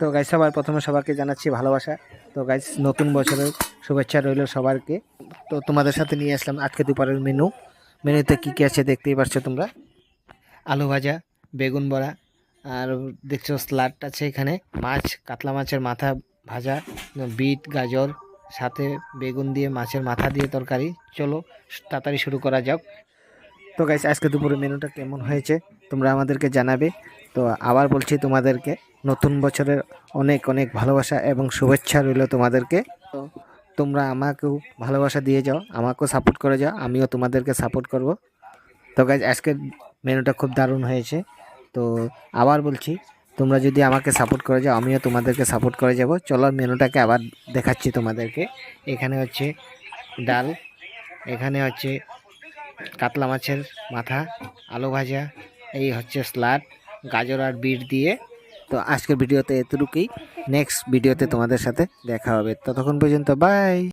তো গাইজ সবার প্রথমে সবাইকে জানাচ্ছি ভালোবাসা। তো গাইজ নতুন বছরের শুভেচ্ছা রইল সবারকে তো তোমাদের সাথে নিয়ে আসলাম আজকে দুপুরের মেনু মেনুতে কী কী আছে দেখতেই পারছ তোমরা? আলু ভাজা, বেগুন বড়া, আর দেখছ স্লাড আছে এখানে। মাছ, কাতলা মাছের মাথা ভাজা, বিট, গাজর, সাথে বেগুন দিয়ে মাছের মাথা দিয়ে তরকারি। চলো তাড়াতাড়ি শুরু করা যাক। তো গাইস আজকে দুপুরে মেনুটা কেমন হয়েছে তোমরা আমাদেরকে জানাবে। তো আবার বলছি তোমাদেরকে, নতুন বছরের অনেক অনেক ভালোবাসা এবং শুভেচ্ছা রইল তোমাদেরকে। তো তোমরা আমাকেও ভালোবাসা দিয়ে যাও, আমাকেও সাপোর্ট করে যাও, আমিও তোমাদেরকে সাপোর্ট করব। তো গাইজ আজকের মেনুটা খুব দারুণ হয়েছে। তো আবার বলছি, তোমরা যদি আমাকে সাপোর্ট করে যাও, আমিও তোমাদেরকে সাপোর্ট করে যাব। চলো মেনুটাকে আবার দেখাচ্ছি তোমাদেরকে। এখানে হচ্ছে ডাল, এখানে হচ্ছে কাতলা মাছের মাথা, আলু ভাজা, এই হচ্ছে স্লাড গাজর আর বিট দিয়ে। তো আজকের ভিডিওতে এতটুকুই। নেক্সট ভিডিওতে তোমাদের সাথে দেখা হবে। ততক্ষণ পর্যন্ত বাই